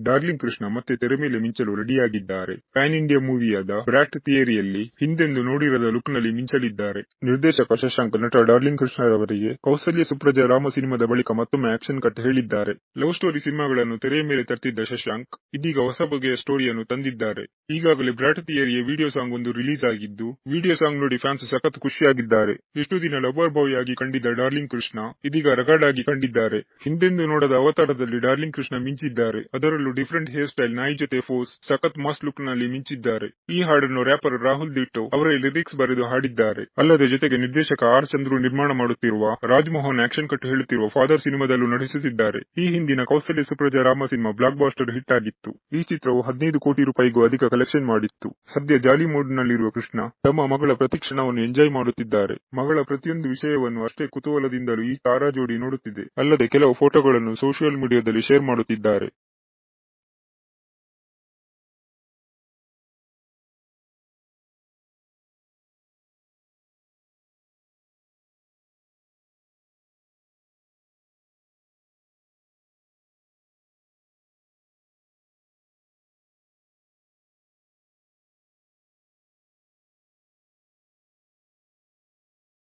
Darling Krishna ಮತ್ತೆ ತೆರೆ ಮೇಲೆ ಮಿಂಚಲು ರೆಡಿಯಾಗಿದ್ದಾರೆ. ಪ್ಯಾನ್ ಇಂಡಿಯಾ ಮೂವಿಯಾದ ಬ್ರಾಟ್ ಥಿಯರಿಯಲ್ಲಿ ಹಿಂದೆಂದು ನೋಡಿರದ ಲುಕ್ನಲ್ಲಿ ಮಿಂಚಲಿದ್ದಾರೆ. ನಿರ್ದೇಶಕ ಶಶಾಂಕ್, ನಟ ಡಾರ್ಲಿಂಗ್ ಕೃಷ್ಣರವರಿಗೆ ಕೌಸಲ್ಯ ಸುಪ್ರಜಾ ರಾಮ ಸಿನಿಮಾದ ಬಳಿಕ ಮತ್ತೊಮ್ಮೆ ಆಕ್ಷನ್ ಕಟ್ ಹೇಳಿದ್ದಾರೆ. ಲವ್ ಸ್ಟೋರಿ ಸಿನಿಮಾಗಳನ್ನು ತೆರೆಯ ಮೇಲೆ ತರ್ತಿದ್ದ ಶಶಾಂಕ್ ಇದೀಗ ಹೊಸ ಬಗೆಯ ಸ್ಟೋರಿಯನ್ನು ತಂದಿದ್ದಾರೆ. ಈಗಾಗಲೇ ಬ್ರಾಟ್ ಥಿಯರಿಯ ವಿಡಿಯೋ ಸಾಂಗ್ ಒಂದು ರಿಲೀಸ್ ಆಗಿದ್ದು, ವಿಡಿಯೋ ಸಾಂಗ್ ನೋಡಿ ಫ್ಯಾನ್ಸ್ ಸಖತ್ ಖುಷಿಯಾಗಿದ್ದಾರೆ. ಇಷ್ಟು ದಿನ ಲವರ್ ಬಾಯ್ ಆಗಿ ಕಂಡಿದ್ದ ಡಾರ್ಲಿಂಗ್ ಕೃಷ್ಣ ಇದೀಗ ರಗಾಡ್ ಆಗಿ ಕಂಡಿದ್ದಾರೆ. ಹಿಂದೆಂದು ನೋಡದ ಅವತಾರದಲ್ಲಿ ಡಾರ್ಲಿಂಗ್ ಕೃಷ್ಣ ಮಿಂಚಿದ್ದಾರೆ. ಅದರಲ್ಲೂ ಡಿಫರೆಂಟ್ ಹೇರ್ ಸ್ಟೈಲ್ ನಾಯಿ ಜೊತೆ ಫೋಸ್ ಸಖತ್ ಮಾಸ್ ಲುಕ್ನಲ್ಲಿ ಮಿಂಚಿದ್ದಾರೆ. ಈ ಹಾಡನ್ನು ರ್ಯಾಪರ್ ರಾಹುಲ್ ದಿಟ್ಟೋ ಅವರೇ ಲಿರಿಕ್ಸ್ ಬರೆದು ಹಾಡಿದ್ದಾರೆ. ಅಲ್ಲದೆ ಜೊತೆಗೆ ನಿರ್ದೇಶಕ ಆರ್ ಚಂದ್ರು ನಿರ್ಮಾಣ ಮಾಡುತ್ತಿರುವ ರಾಜ್ಮೋಹನ್ ಆಕ್ಷನ್ ಕಟ್ ಹೇಳುತ್ತಿರುವ ಫಾದರ್ ಸಿನಿಮಾದಲ್ಲೂ ನಟಿಸುತ್ತಿದ್ದಾರೆ. ಈ ಹಿಂದಿನ Kousalya Supraja Rama cinema blockbuster hit ಆಗಿತ್ತು. ಈ ಚಿತ್ರವು ಹದಿನೈದು ಕೋಟಿ ರೂಪಾಯಿಗೂ ಅಧಿಕ ಕಲೆಕ್ಷನ್ ಮಾಡಿತ್ತು. ಸದ್ಯ ಜಾಲಿ ಮೋಡ್ ನಲ್ಲಿರುವ ಕೃಷ್ಣ ತಮ್ಮ ಮಗಳ ಪ್ರತಿ ಕ್ಷಣವನ್ನು ಎಂಜಾಯ್ ಮಾಡುತ್ತಿದ್ದಾರೆ. ಮಗಳ ಪ್ರತಿಯೊಂದು ವಿಷಯವನ್ನು ಅಷ್ಟೇ ಕುತೂಹಲದಿಂದಲೂ ಈ ತಾರಾ ಜೋಡಿ ನೋಡುತ್ತಿದೆ. ಅಲ್ಲದೆ ಕೆಲವು ಫೋಟೋಗಳನ್ನು ಸೋಷಿಯಲ್ ಮೀಡಿಯಾದಲ್ಲಿ ಶೇರ್ ಮಾಡುತ್ತಿದ್ದಾರೆ.